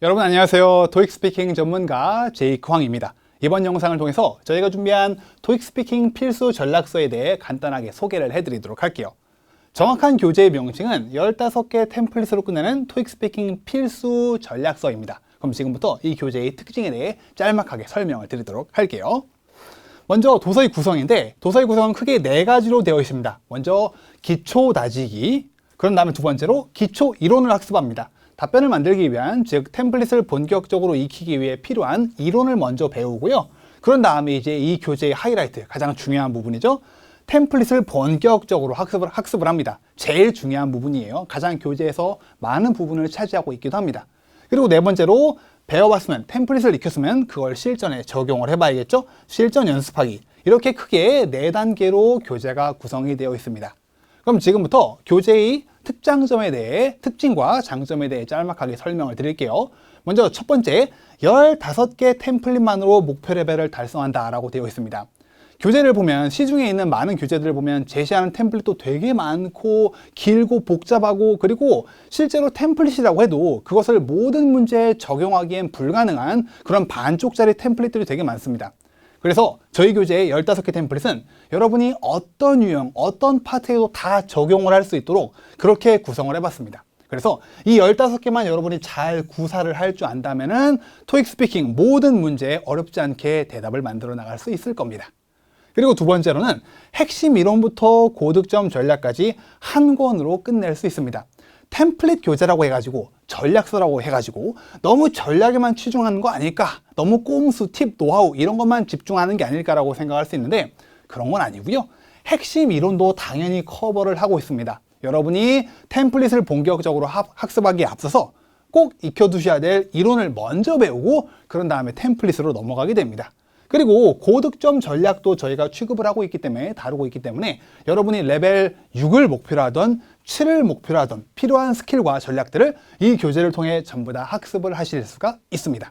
여러분 안녕하세요. 토익 스피킹 전문가 제이크 황입니다. 이번 영상을 통해서 저희가 준비한 토익 스피킹 필수 전략서에 대해 간단하게 소개를 해드리도록 할게요. 정확한 교재의 명칭은 15개 템플릿으로 끝내는 토익 스피킹 필수 전략서입니다. 그럼 지금부터 이 교재의 특징에 대해 짤막하게 설명을 드리도록 할게요. 먼저 도서의 구성인데 도서의 구성은 크게 네 가지로 되어 있습니다. 먼저 기초 다지기, 그런 다음에 두 번째로 기초 이론을 학습합니다. 답변을 만들기 위한 즉 템플릿을 본격적으로 익히기 위해 필요한 이론을 먼저 배우고요. 그런 다음에 이제 이 교재의 하이라이트 가장 중요한 부분이죠. 템플릿을 본격적으로 학습을 학습을 합니다. 제일 중요한 부분이에요. 가장 교재에서 많은 부분을 차지하고 있기도 합니다. 그리고 네 번째로 배워봤으면 템플릿을 익혔으면 그걸 실전에 적용을 해봐야겠죠. 실전 연습하기 이렇게 크게 네 단계로 교재가 구성이 되어 있습니다. 그럼 지금부터 교재의 특장점에 대해 특징과 장점에 대해 짤막하게 설명을 드릴게요. 먼저 첫 번째 15개 템플릿만으로 목표 레벨을 달성한다라고 되어 있습니다. 교재를 보면 시중에 있는 많은 교재들을 보면 제시하는 템플릿도 되게 많고 길고 복잡하고 그리고 실제로 템플릿이라고 해도 그것을 모든 문제에 적용하기엔 불가능한 그런 반쪽짜리 템플릿들이 되게 많습니다. 그래서 저희 교재의 15개 템플릿은 여러분이 어떤 유형, 어떤 파트에도 다 적용을 할 수 있도록 그렇게 구성을 해봤습니다. 그래서 이 15개만 여러분이 잘 구사를 할 줄 안다면 은 토익 스피킹 모든 문제에 어렵지 않게 대답을 만들어 나갈 수 있을 겁니다. 그리고 두 번째로는 핵심 이론부터 고득점 전략까지 한 권으로 끝낼 수 있습니다. 템플릿 교재라고 해가지고 전략서라고 해가지고 너무 전략에만 치중하는 거 아닐까? 너무 꼼수, 팁, 노하우 이런 것만 집중하는 게 아닐까라고 생각할 수 있는데 그런 건 아니고요. 핵심 이론도 당연히 커버를 하고 있습니다. 여러분이 템플릿을 본격적으로 학습하기에 앞서서 꼭 익혀두셔야 될 이론을 먼저 배우고 그런 다음에 템플릿으로 넘어가게 됩니다. 그리고 고득점 전략도 저희가 취급을 하고 있기 때문에 다루고 있기 때문에 여러분이 레벨 6을 목표로 하던 7을 목표로 하던 필요한 스킬과 전략들을 이 교재를 통해 전부 다 학습을 하실 수가 있습니다.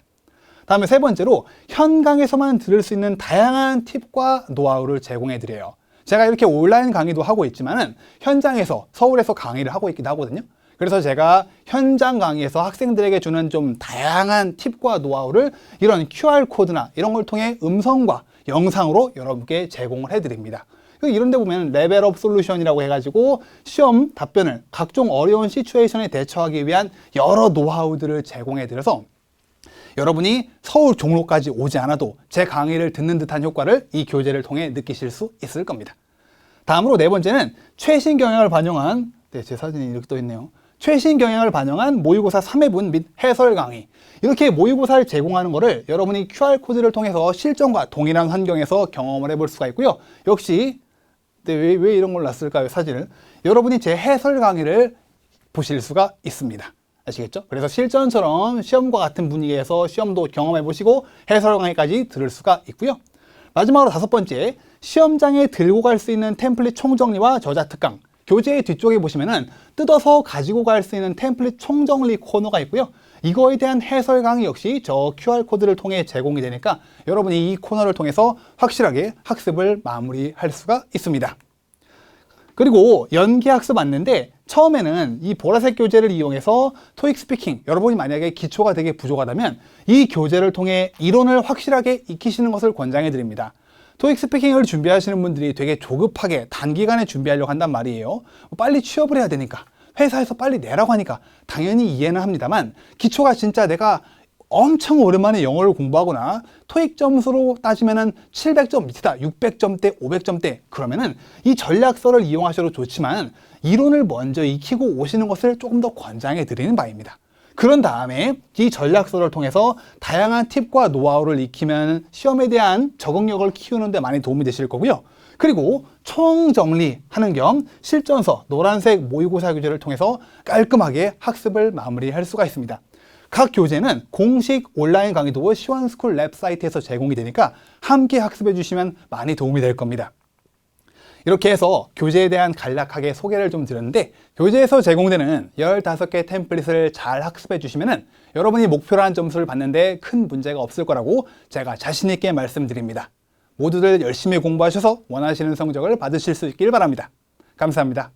다음에 세 번째로 현강에서만 들을 수 있는 다양한 팁과 노하우를 제공해 드려요. 제가 이렇게 온라인 강의도 하고 있지만은 현장에서 서울에서 강의를 하고 있기도 하거든요. 그래서 제가 현장 강의에서 학생들에게 주는 좀 다양한 팁과 노하우를 이런 QR코드나 이런 걸 통해 음성과 영상으로 여러분께 제공을 해드립니다. 이런 데 보면 레벨업 솔루션이라고 해가지고 시험 답변을 각종 어려운 시츄에이션에 대처하기 위한 여러 노하우들을 제공해 드려서 여러분이 서울 종로까지 오지 않아도 제 강의를 듣는 듯한 효과를 이 교재를 통해 느끼실 수 있을 겁니다. 다음으로 네 번째는 최신 경향을 반영한 네, 제 사진이 이렇게 떠 있네요. 최신 경향을 반영한 모의고사 3회분 및 해설 강의 이렇게 모의고사를 제공하는 것을 여러분이 QR코드를 통해서 실전과 동일한 환경에서 경험을 해볼 수가 있고요. 역시 네, 왜, 왜 이런 걸 놨을까요 사진을 여러분이 제 해설 강의를 보실 수가 있습니다. 아시겠죠? 그래서 실전처럼 시험과 같은 분위기에서 시험도 경험해 보시고 해설 강의까지 들을 수가 있고요. 마지막으로 다섯 번째, 시험장에 들고 갈 수 있는 템플릿 총정리와 저자 특강. 교재의 뒤쪽에 보시면은 뜯어서 가지고 갈 수 있는 템플릿 총정리 코너가 있고요. 이거에 대한 해설 강의 역시 저 QR코드를 통해 제공이 되니까 여러분이 이 코너를 통해서 확실하게 학습을 마무리할 수가 있습니다. 그리고 연기 학습 맞는데 처음에는 이 보라색 교재를 이용해서 토익 스피킹 여러분이 만약에 기초가 되게 부족하다면 이 교재를 통해 이론을 확실하게 익히시는 것을 권장해 드립니다. 토익 스피킹을 준비하시는 분들이 되게 조급하게 단기간에 준비하려고 한단 말이에요. 뭐 빨리 취업을 해야 되니까 회사에서 빨리 내라고 하니까 당연히 이해는 합니다만 기초가 진짜 내가 엄청 오랜만에 영어를 공부하거나 토익 점수로 따지면은 700점 밑이다, 600점대, 500점대 그러면은 이 전략서를 이용하셔도 좋지만 이론을 먼저 익히고 오시는 것을 조금 더 권장해 드리는 바입니다. 그런 다음에 이 전략서를 통해서 다양한 팁과 노하우를 익히면 시험에 대한 적응력을 키우는 데 많이 도움이 되실 거고요. 그리고 총정리하는 겸 실전서 노란색 모의고사 교재를 통해서 깔끔하게 학습을 마무리할 수가 있습니다. 각 교재는 공식 온라인 강의도 시원스쿨 랩 사이트에서 제공이 되니까 함께 학습해 주시면 많이 도움이 될 겁니다. 이렇게 해서 교재에 대한 간략하게 소개를 좀 드렸는데 교재에서 제공되는 15개 템플릿을 잘 학습해 주시면 여러분이 목표로 한 점수를 받는데 큰 문제가 없을 거라고 제가 자신 있게 말씀드립니다. 모두들 열심히 공부하셔서 원하시는 성적을 받으실 수 있길 바랍니다. 감사합니다.